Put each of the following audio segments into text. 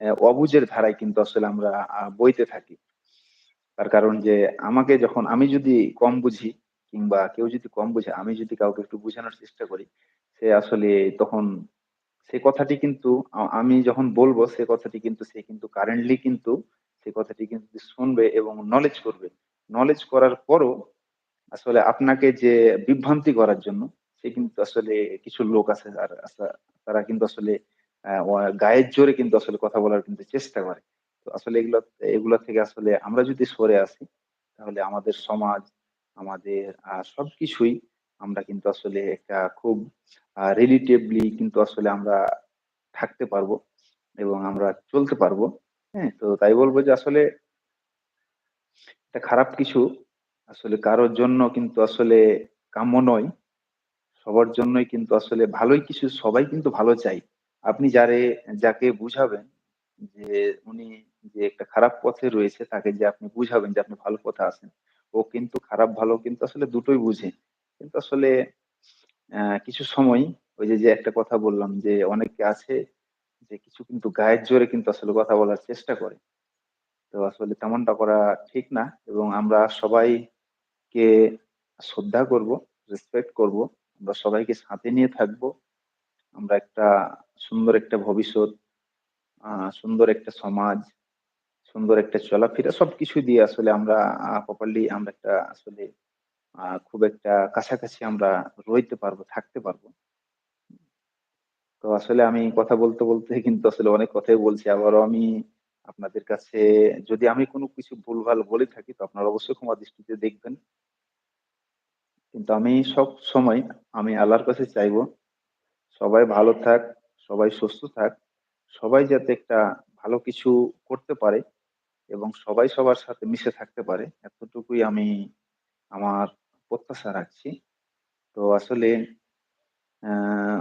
অ্যা অবুঝের ধারায় কিন্তু আসলে আমরা বইতে থাকি। তার কারণ যে আমাকে যখন আমি যদি কম বুঝি কিংবা কেউ যদি কম বুঝে, আমি যদি কাউকে একটু বুঝানোর চেষ্টা করি, সে আসলে তখন সে কথাটি কিন্তু আমি যখন বলব সে কথাটি কিন্তু সে কিন্তু কারেন্টলি কিন্তু সে কথাটি কিন্তু শুনবে এবং নলেজ করবে। নলেজ করার পরও আসলে আপনাকে যে বিভ্রান্তি করার জন্য সে কিন্তু আসলে কিছু লোক আছে আর তারা কিন্তু আসলে গায়ের জোরে কিন্তু আসলে কথা বলার কিন্তু চেষ্টা করে। তো আসলে এগুলো এগুলো থেকে আসলে আমরা যদি সরে আসি, তাহলে আমাদের সমাজ, আমাদের সবকিছুই আমরা কিন্তু আসলে একটা খুব রিলেটিভলি কিন্তু আসলে আমরা থাকতে পারব এবং আমরা চলতে পারব। হ্যাঁ? তো তাই বলব যে আসলে এটা খারাপ কিছু আসলে কারোর জন্য কিন্তু আসলে কাম্য নয়। সবার জন্যই কিন্তু আসলে ভালোই কিছু সবাই কিন্তু ভালো চায়। আপনি যারে যাকে বুঝাবেন যে উনি যে একটা খারাপ পথে রয়েছে তাকে যে আপনি বুঝাবেন যে আপনি ভালো পথে আছেন। ও কিন্তু খারাপ ভালো কিন্তু আসলে দুটোই বুঝে। কিন্তু আসলে কিছু সময় ওই যে, যে একটা কথা বললাম যে অনেকে আছে যে কিছু কিন্তু গায়ের জোরে কিন্তু আসলে কথা বলার চেষ্টা করে। তো আসলে তেমনটা করা ঠিক না এবং আমরা সবাইকে শ্রদ্ধা করব, রেসপেক্ট করব। আমরা সবাইকে সাথে নিয়ে থাকব। আমরা একটা সুন্দর একটা ভবিষ্যৎ, সুন্দর একটা সমাজ, সুন্দর একটা চলাফেরা সবকিছু দিয়ে আসলে আমরা প্রপারলি আমরা একটা আসলে খুব একটা কাছাকাছি আমরা রইতে পারব, থাকতে পারব। তো আসলে আমি কথা বলতে, বলতে কিন্তু আসলে অনেক কথাই বলছি। আবারও আমি আপনাদের কাছে যদি আমি কোনো কিছু ভুলভাল বলে থাকি তো আপনারা অবশ্যই ক্ষমা দৃষ্টিতে দেখবেন। কিন্তু আমি সবসময় আমি আল্লাহর কাছে চাইব, সবাই ভালো থাক, সবাই সুস্থ থাক। সবাই যাতে একটা ভালো কিছু করতে পারে এবং সবাই সবার সাথে মিশে থাকতে পারে। এতটুকুই আমি আমার প্রত্যাশা রাখছি। তো আসলে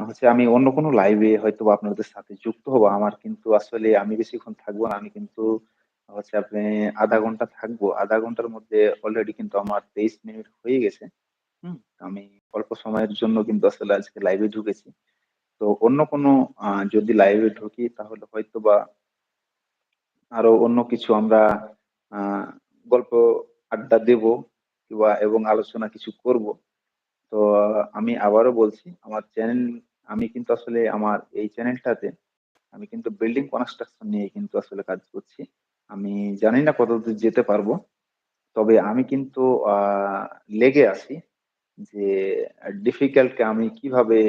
হচ্ছে আমি অন্য কোনো লাইভে হয়তোবা আপনাদের সাথে যুক্ত হব। আমার কিন্তু আসলে আমি বেশিক্ষণ থাকব না। আমি কিন্তু হচ্ছে আপনি আধা ঘণ্টা থাকব। আধা ঘণ্টার মধ্যে অলরেডি কিন্তু আমার ২৩ মিনিট হয়ে গেছে। হুম? আমি অল্প সময়ের জন্য কিন্তু আসলে আজকে লাইভে ঢুকেছি। তো অন্য কোনো যদি লাইভে ঢুকি তাহলে হয়তো বা আরও অন্য কিছু আমরা গল্প আড্ডা দেবো কিংবা এবং আলোচনা কিছু করব। তো আমি আবারও বলছি, আমার চ্যানেল আমি কিন্তু আসলে আমার এই চ্যানেলটাতে আমি কিন্তু বিল্ডিং কনস্ট্রাকশন নিয়ে কিন্তু আসলে কাজ করছি। আমি জানি না কতদূর যেতে পারব। তবে আমি কিন্তু লেগে আছি যে ডিফিকাল্টকে আমি কীভাবে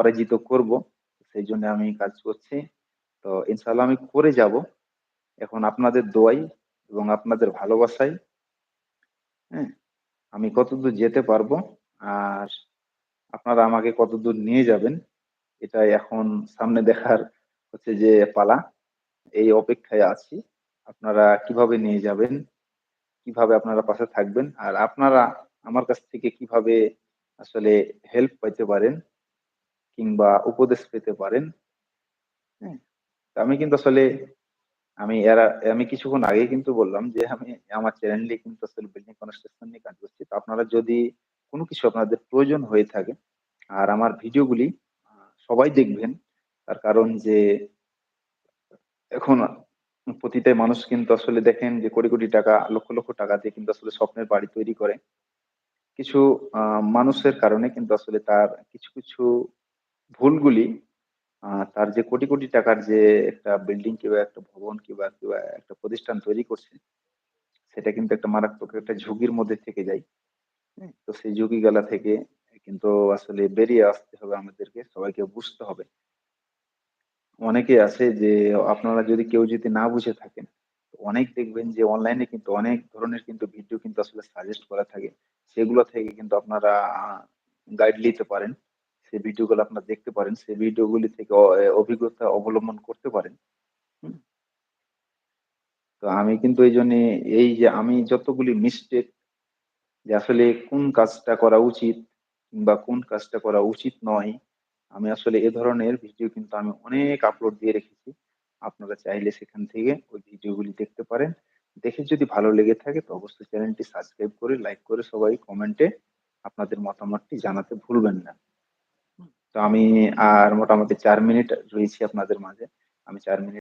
পরাজিত করব। সেই জন্য আমি কাজ করছি। তো ইনশাল্লাহ আমি করে যাব এখন আপনাদের দোয়াই এবং আপনাদের ভালোবাসাই হ্যাঁ? আমি কতদূর যেতে পারব আর আপনারা আমাকে কতদূর নিয়ে যাবেন এটাই এখন সামনে দেখার হচ্ছে যে পালা। এই অপেক্ষায় আছি। আপনারা কীভাবে নিয়ে যাবেন, কীভাবে আপনারা পাশে থাকবেন আর আপনারা আমার কাছ থেকে কীভাবে আসলে হেল্প পাইতে পারেন কিংবা উপদেশ পেতে পারেন। হ্যাঁ? আমি কিন্তু আসলে আমি এরা আমি কিছুক্ষণ আগে কিন্তু বললাম যে আমি আমার চ্যানেলে কিন্তু আসলে বিল্ডিং কনস্ট্রাকশন নিয়ে কাজ করছি। তো আপনারা যদি কোনো কিছু আপনাদের প্রয়োজন হয়ে থাকে আর আমার ভিডিওগুলি সবাই দেখবেন। তার কারণ যে এখন প্রতিটাই মানুষ কিন্তু আসলে দেখেন যে কোটি, কোটি টাকা লক্ষ, লক্ষ টাকা দিয়ে কিন্তু আসলে স্বপ্নের বাড়ি তৈরি করে। কিছু মানুষের কারণে কিন্তু আসলে তার কিছু, কিছু ভুলগুলি তার যে কোটি, কোটি টাকার যে একটা বিল্ডিং কিংবা একটা ভবন কিংবা, কিংবা একটা প্রতিষ্ঠান তৈরি করছে, সেটা কিন্তু একটা মারাত্মক একটা ঝুঁকির মধ্যে থেকে যায়। হ্যাঁ? তো সেই ঝুঁকি গেলা থেকে কিন্তু আসলে বেরিয়ে আসতে হবে আমাদেরকে। সবাইকে বুঝতে হবে। অনেকেই আছে যে আপনারা যদি কেউ যদি না বুঝে থাকেন, অনেক দেখবেন যে অনলাইনে কিন্তু অনেক ধরনের কিন্তু ভিডিও কিন্তু আসলে সাজেস্ট করা থাকে। সেগুলো থেকে কিন্তু আপনারা গাইড নিতে পারেন। সেই ভিডিওগুলো আপনারা দেখতে পারেন। সেই ভিডিওগুলি থেকে অভিজ্ঞতা অবলম্বন করতে পারেন। তো আমি কিন্তু এইজন্যে এই যে আমি যতগুলি মিস্টেক যে আসলে কোন কাজটা করা উচিত কিংবা কোন কাজটা করা উচিত নয়, আমি আসলে এ ধরনের ভিডিও কিন্তু আমি অনেক আপলোড দিয়ে রেখেছি। আপনারা চাইলে সেখান থেকে ওই ভিডিওগুলি দেখতে পারেন। দেখে যদি ভালো লেগে থাকে তো অবশ্যই চ্যানেলটি সাবস্ক্রাইব করে, লাইক করে সবাই কমেন্টে আপনাদের মতামতটি জানাতে ভুলবেন না। তো আমি আর মোটামুটি চার মিনিট রয়েছি আপনাদের মাঝে। আমি চার মিনিট